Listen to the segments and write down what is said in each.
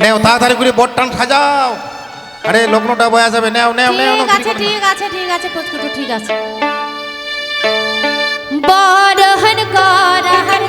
নেও তাড়াতাড়ি করে বটটান সাজাও। আরে লগ্নটা বয়া যাবে নেও নেও নেও ঠিক আছে ঠিক আছে। ঠিক আছে কুচকুটু ঠিক আছে। বড় হন করা করার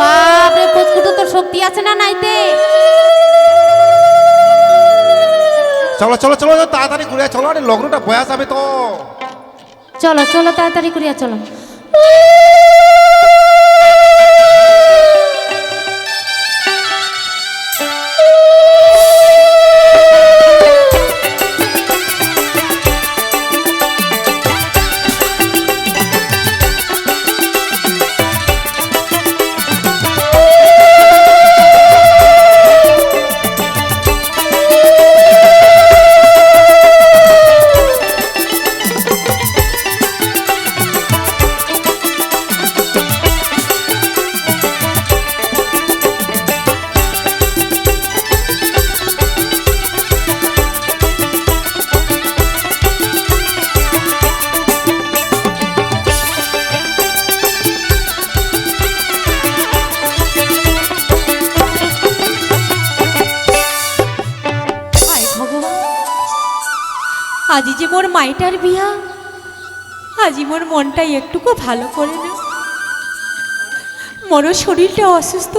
বাপরে পুচকুটু তোর শক্তি আছে না নাইতে? চলো চলো চলো তাড়াতাড়ি ঘুরিয়া চলো আরে লগ্নটা বয়া যাবে তো। চলো চলো তাড়াতাড়ি করিয়া চলো। আজি মোর মনটা একটুকু ভালো করে না মোর শরীরটা অসুস্থ।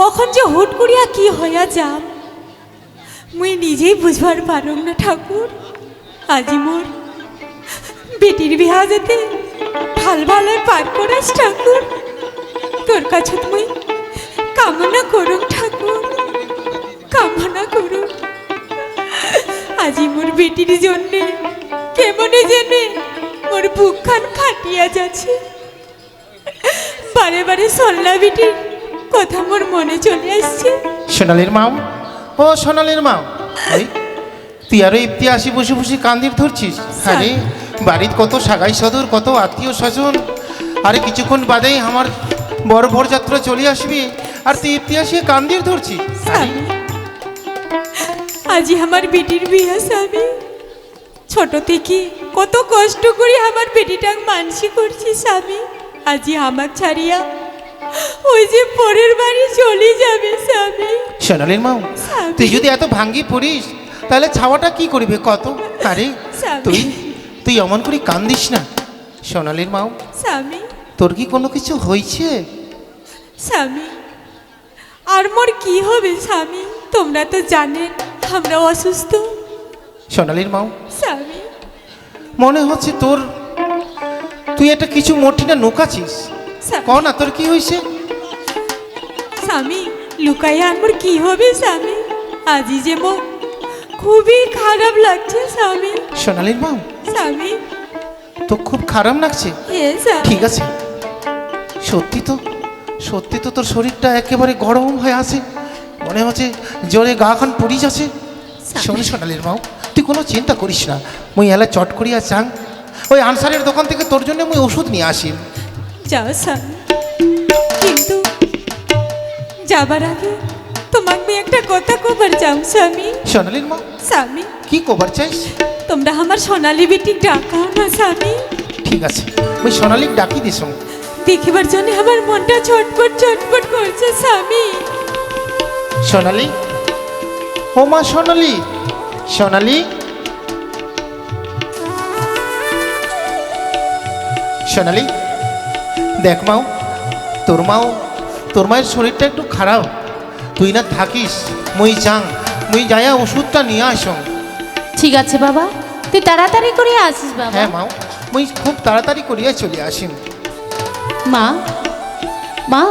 কখন যে হুট করিয়া কি হইয়া যাম। মুই নিজেই বুঝবার পারুম না ঠাকুর। আজি মোর বেটির বিয়া যেতে ভালো ভালো পার করাস ঠাকুর। তোর কাছে মুই কামনা করুম ঠাকুর। কামনা করুম। আজি মোর বেটির জন্যে কেমনে জেনে মোর বুকখান ফাটিয়া যাচ্ছে। বারে বারে সল্লা বেটির কথা মোর মনে চলে আসছে। সোনালির মাও? ও সোনালির মাও। তুই আরও ইপ্তি আসি বসে বসে কান্দির ধরছিস? আরে বাড়ির কত সাগাই সদর কত আত্মীয় স্বজন। আরে কিছুক্ষণ বাদেই আমার বড় যাত্রা চলে আসবি। আর তুই ইপ্তি আসিয়ে কান্দির ধরছিস? আজি আমার বেটির বিয়া স্বামী। ছোট থেকে কত কষ্ট করে আমার বেটিটা মানসি করছি স্বামী। আজি আমার ছাড়িয়া ওই যে পরের বাড়ি চলে যাবে স্বামী। সোনালির স্বামী। তুই যদি এত ভাঙ্গি পড়িস তাহলে ছাওয়াটা কি করবে কত? আরে। তুই তুই অমন করে কান্দিস না। সোনালির মাও স্বামী। তোর কি কোনো কিছু হয়েছে? স্বামী আর মোর কি হবে স্বামী? তোমরা তো জানেন আমরা অসুস্থ। সোনালির মাও। স্বামী। মনে হচ্ছে তোর তুই এটা কিছু মোটিনা নোকাছিস স্বামী। ক না তোর কি হয়েছে স্বামী লুকাইয়া আর মোর কি হবে স্বামী? আজি যে মো খুবই খারাপ লাগছে স্বামী। সোনালির মাও? স্বামী। তো খুব খারাপ লাগছে? ঠিক আছে। সত্যি তো সত্যি তো তোর শরীরটা একেবারে গরম হয়ে আছে। মনে হচ্ছে জোরে গা খান পড়ি যাচ্ছে। শোন সোনালির মাও। তুই কোনো চিন্তা করিস না। মুই এলা চট করিয়া চাং। ওই আনসারের দোকান থেকে তোর জন্য মুই ওষুধ নিয়ে আসি। যাও স্বামী কিন্তু যাবার আগে তোমাকে আমি একটা কথা কবার যাও স্বামী। সোনালির মা? স্বামী। কি কবার চাইস? তোমরা আমার সোনালি বেটি ডাকাও না স্বামী। ঠিক আছে মুই সোনালিক ডাকি দিস দেখিবার জন্য আমার মনটা ছটপট ছটপট করছে স্বামী। সোনালি? ও মা সোনালি সোনালি। সোনালি দেখ মাও তোর মাও তোর মায়ের শরীরটা একটু খারাপ। তুই না থাকিস মুই চাং মুই যাইয়া ওষুধটা নিয়ে আসং। ঠিক আছে বাবা তুই তাড়াতাড়ি করে আসিস বাবা। হ্যাঁ মাও মুই খুব তাড়াতাড়ি করিয়া চলে আসিম। মা মা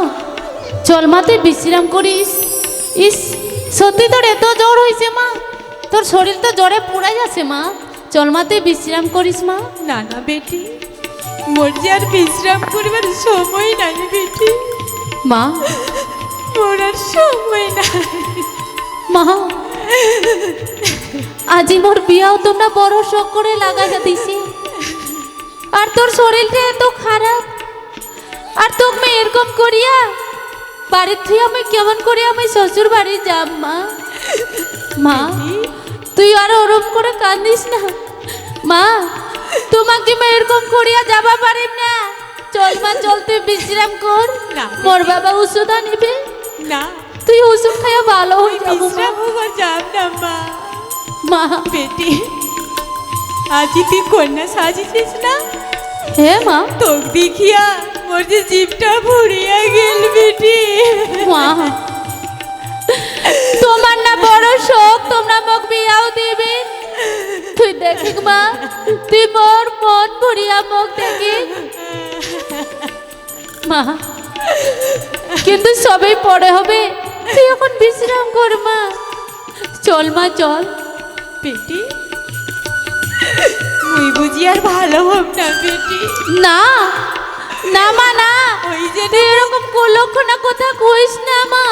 চল মা তুই বিশ্রাম করিস। ইস সত্যি তোর এত জ্বর হয়েছে মা। তোর শরীর তো জ্বরে পুড়ে যাচ্ছে মা। চল মা তুই বিশ্রাম করিস মা। না না বেটি মোর যে আর বিশ্রাম করবার সময় নাই বেটি। মা। মোর আর সময় নাই। মা আজি মোর বিয়াও তোমরা বড় শখ করে লাগাইয়া দিছি। আর তোর শরীরটা এত খারাপ। আর তোকে এরকম করিয়া বাড়ির থেকে আমি কেমন করিয়া আমি শ্বশুর বাড়ি যাব মা। মা তুই আর ওরম করে কান্দিস না। মা তোমাকে আমি এরকম করিয়া যাবা পারিম না। চল মা চল তুই বিশ্রাম কর। মোর বাবা ওষুধ আনিবে। না। তুই ওষুধ খাইয়া ভালো হয়ে যাব মা। বিশ্রাম হবার যাব না মা। মা। বেটি আজি তুই কন্যা সাজিছিস না? হে মা। তোক দেখিয়া মোর যে জিভটা ভরিয়া গেল বেটি। মা। তোমার না বড় শোক তোমরা মোক বিয়াও দিবে। তুই দেখিস মা তুই মোর মন ভরিয়া মোক দেখি। মা কিন্তু সবই পরে হবে। তুই এখন বিশ্রাম কর মা। চল মা চল। বেটি মুই বুঝি আর ভালো হব না বেটি না না মা না। ওই যে তুই এরকম কুলক্ষণা কথা কইস না মা।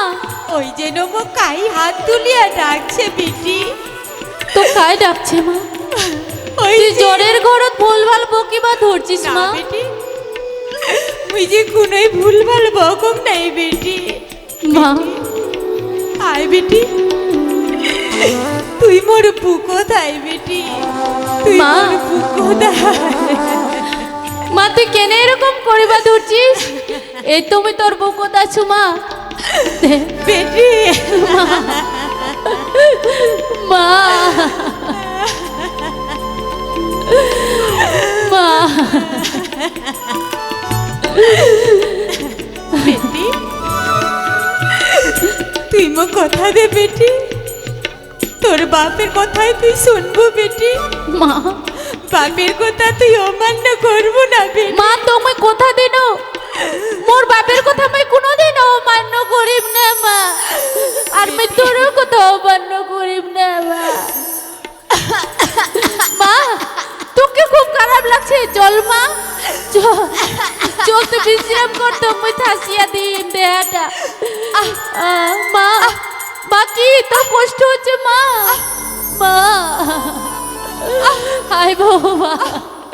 ওই যে নমো কাই হাত তুলিয়া ডাকছে বেটি। তো কায় ডাকছে মা? ওই জ্বরের ঘরত ভুলভাল বকিবা ধরছিস মা? বেটি। মুই যে কোনোই ভুল ভালো বকম নাই বেটি। মা? আয় বেটি। তুই মোর বুকো তাই বেটি। তুই। মোর তাই মা তুই কেন এরকম করিবা ধরছিস? এই তুমি তোর বউ কোথা আছো মা। বেটি মা। মা। বেটি তুই মো কথা দে বেটি তোর বাপের কথাই তুই শুনব বেটি মা। বাপের কথা তুই অমান্য করব না বেটি মা তোমায় কথা দিনো মোর বাপের কথা আমি কোনোদিন অমান্য করিব না, মা। আর আমি তোর কথা অমান্য করিব না, মা। মা, তোকে খুব খারাপ লাগছে, চল, মা। চল তো বিশ্রাম করতো মুই থাসিয়া দিই দেহাটা। মা মা, কি তোর কষ্ট হচ্ছে, মা? মা হাই বাবা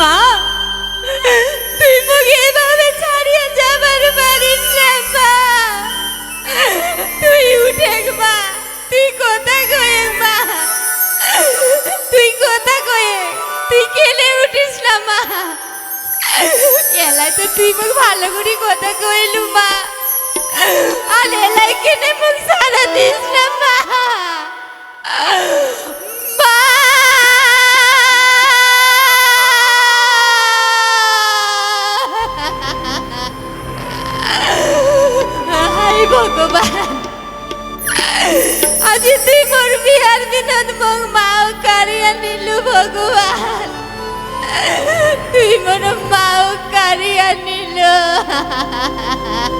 মা, তুই মুখে এভাবে ছাড়িয়ে যাবার পারিস না, মা। তুই উঠে মা। তুই কথা কয়ে মা? তুই কথা কয়ে তুই কেলে উঠিস না, মা। এলাই তো তুই মুখ ভালো করে কথা কইলু মা? আর এলাই কেনে মুখ সারা দিস না, মা? দিনত মোক মাও কারিয়া নিলু ভগবান তুই মোর মাও ha ha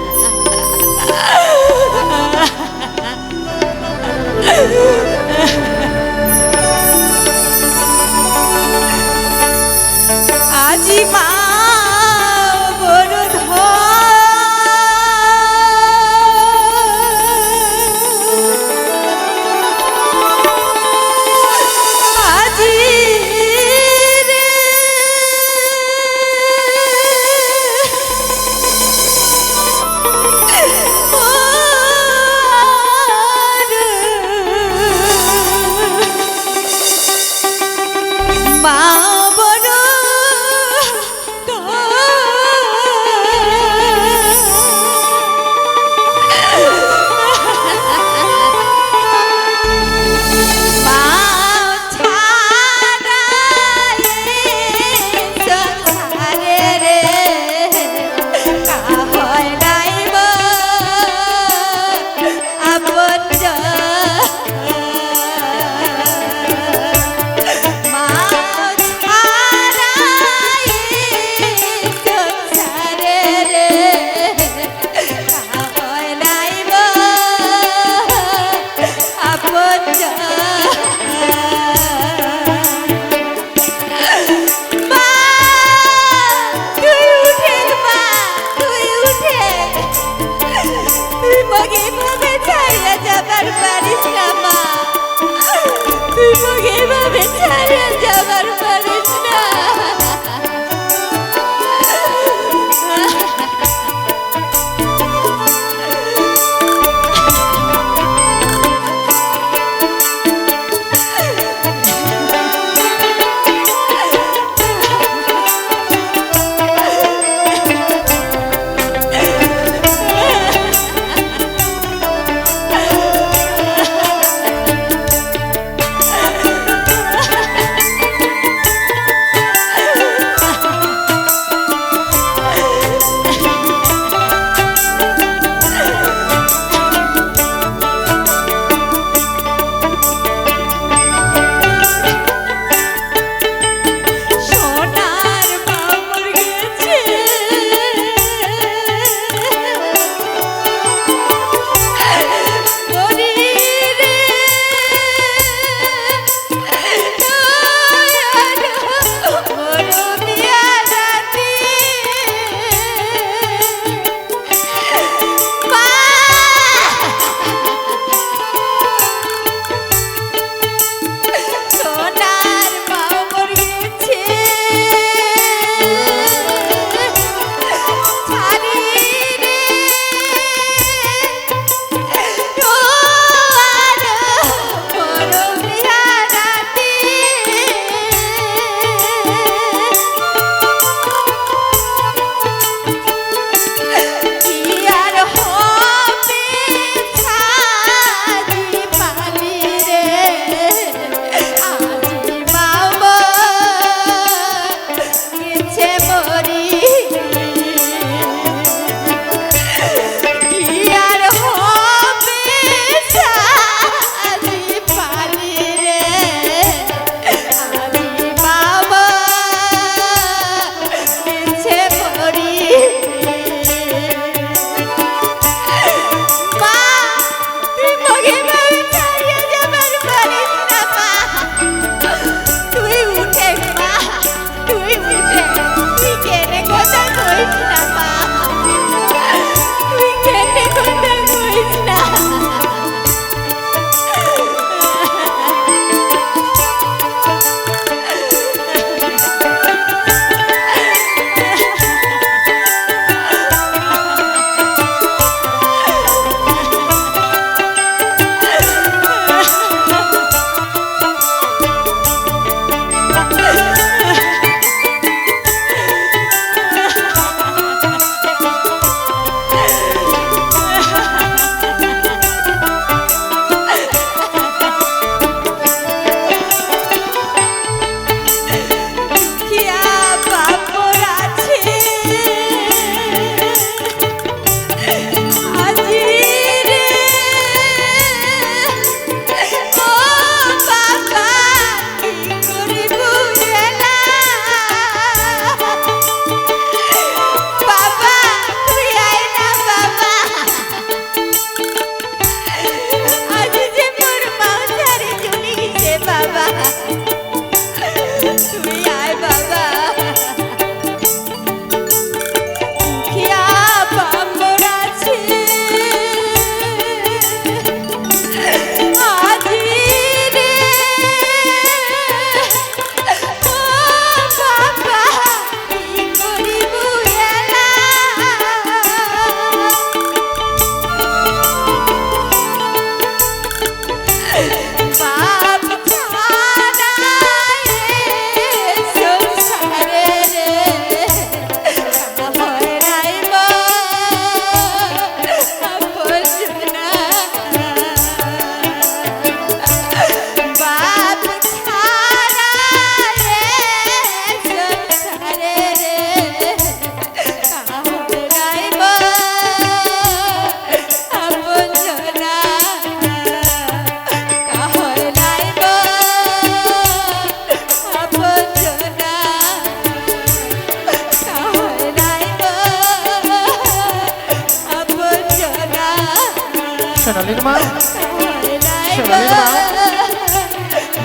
আজি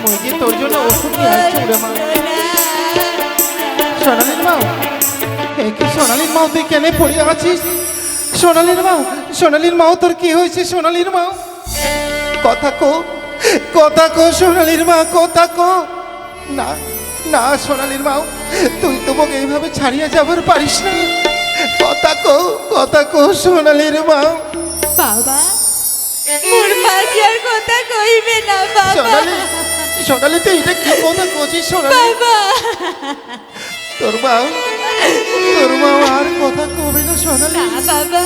মই যে তোর জন্য ওষুধ নিয়ে আসছি রে মা সোনালির মা এ কি সোনালির মাও তুই কেন পড়ে আছিস? সোনালির মাও সোনালির মাও তোর কি হয়েছে সোনালির মাও কথা কো কথা কো সোনালির মা কথা কো। না না সোনালির মাও তুই তো মোক এইভাবে ছাড়িয়ে যাবার পারিস না। কথা কো কথা কো সোনালির মাও বাবা মোর কথা কইবে না বাবা। সোনালি সোনালি তুই এটা কি কথা কছিস সোনালি? বাবা। তোর মা তোর মা আর কথা কবে না সোনালি? না বাবা।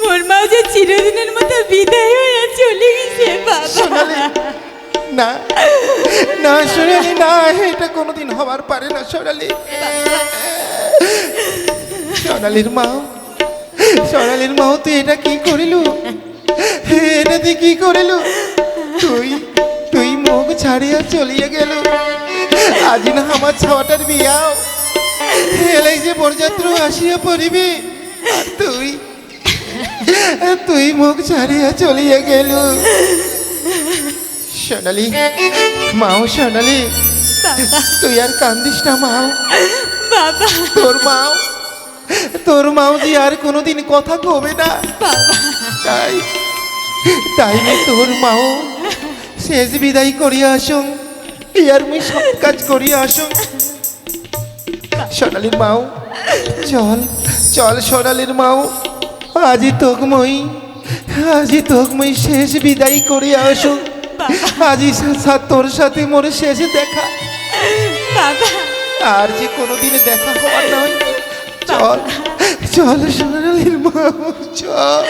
মোর মা যে চিরদিনের মতো বিদায় হয়ে চলে গেছে বাবা। সোনালি না না সোনালি না এটা কোনোদিন হবার পারে না সোনালি। সোনালির মা সোনালির মাও তুই এটা কি করিলু? এটা তুই কি করিলু? তুই তুই মুখ ছাড়িয়া চলিয়ে গেল। আজ না আমার ছাওয়াটার বিয়াও। এলাই যে বরযাত্র আসিয়া পড়িবি তুই তুই মুখ ছাড়িয়া চলিয়ে গেল। সোনালি মাও সোনালি তুই আর কান্দিস না মাও তোর মাও তোর মাও যে আর কোনোদিন কথা কবে না? তাই তাই তোর মাও। শেষ বিদায় করিয়া আসুন। ইয়ার মুই সব কাজ করিয়া আসুন। সোনালির মাও চল চল সোনালির মাও। আজি তোক মই আজি তোক মই শেষ বিদায় করিয়া আসুন। আজি তোর সাথে মোর শেষ দেখা। বাবা। আর যে কোনোদিন দেখা হওয়ার নয়। চল চল সোনালির মা চল